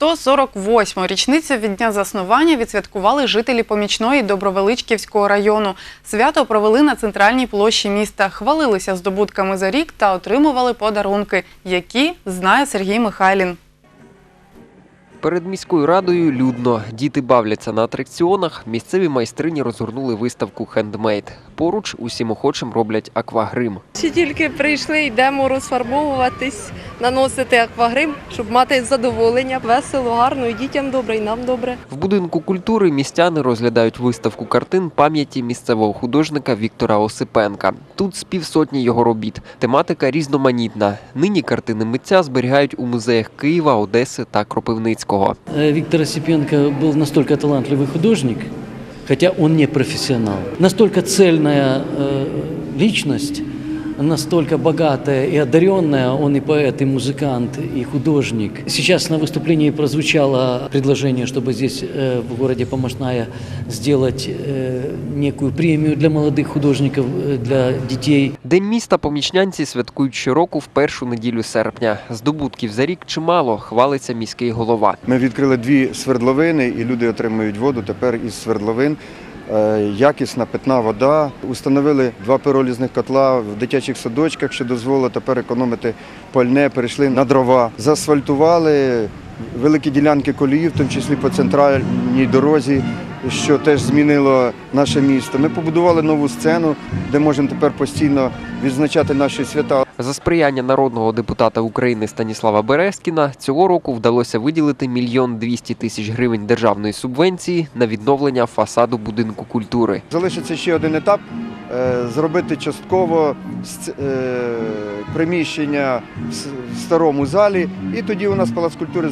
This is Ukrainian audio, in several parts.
148-му річницю від дня заснування відсвяткували жителі помічної Добровеличківського району. Свято провели на центральній площі міста, хвалилися здобутками за рік та отримували подарунки, які знає Сергій Михайлін. Перед міською радою людно. Діти бавляться на атракціонах. Місцеві майстрині розгорнули виставку «Хендмейд». Поруч усім охочим роблять аквагрим. Ще тільки прийшли, йдемо розфарбовуватись, наносити аквагрим, щоб мати задоволення. Весело, гарно, і дітям добре, і нам добре. В будинку культури містяни розглядають виставку картин пам'яті місцевого художника Віктора Осипенка. Тут з півсотні його робіт. Тематика різноманітна. Нині картини митця зберігають у музеях Києва, Одеси та Кропивницького. Э, Виктор Осипенко был настолько талантливый художник, хотя он не профессионал. Настолько цельная э, личность, настолько богатая и одаренная, он и поэт, и музыкант, и художник. Сейчас на выступлении прозвучало предложение, чтобы здесь э, в городе Помощная сделать э, некую премию для молодых художников, э, для детей. День міста помічнянці святкують щороку в першу неділю серпня. Здобутків за рік чимало, хвалиться міський голова. Ми відкрили дві свердловини, і люди отримують воду тепер із свердловин. Е, Якісна питна вода. Установили два пиролізних котла в дитячих садочках, що дозволило тепер економити пальне. Перейшли на дрова. Заасфальтували великі ділянки колії, в тому числі по центральній дорозі, що теж змінило наше місто. Ми побудували нову сцену, де можемо тепер постійно відзначати наші свята. За сприяння народного депутата України Станіслава Березкіна цього року вдалося виділити мільйон двісті тисяч гривень державної субвенції на відновлення фасаду будинку культури. Залишиться ще один етап е, зробити частково е, приміщення в старому залі, і тоді у нас палац культури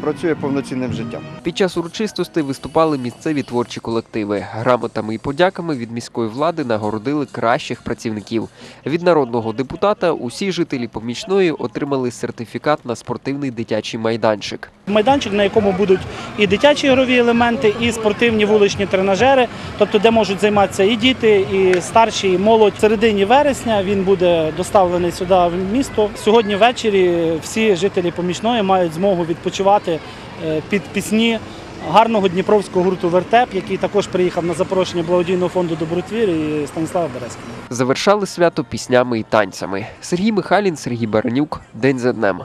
запрацює повноцінним життям. Під час урочистостей виступали місцеві творчі колективи. Грамотами і подяками від міської влади нагородили кращих працівників. Від народного депутата усі жителі помічної отримали сертифікат на спортивний дитячий майданчик. Майданчик, на якому будуть і дитячі ігрові елементи, і спортивні вуличні тренажери, тобто де можуть займатися і діти, і старші, і молодь. В середині вересня він буде доставлений сюди в місто. Сьогодні ввечері всі жителі помічної мають змогу відпочивати е, під пісні гарного дніпровського гурту Вертеп, який також приїхав на запрошення благодійного фонду Добротвір і Станіслава Березкіна. Завершали свято піснями і танцями. Сергій Михайлін, Сергій Баранюк. День за днем.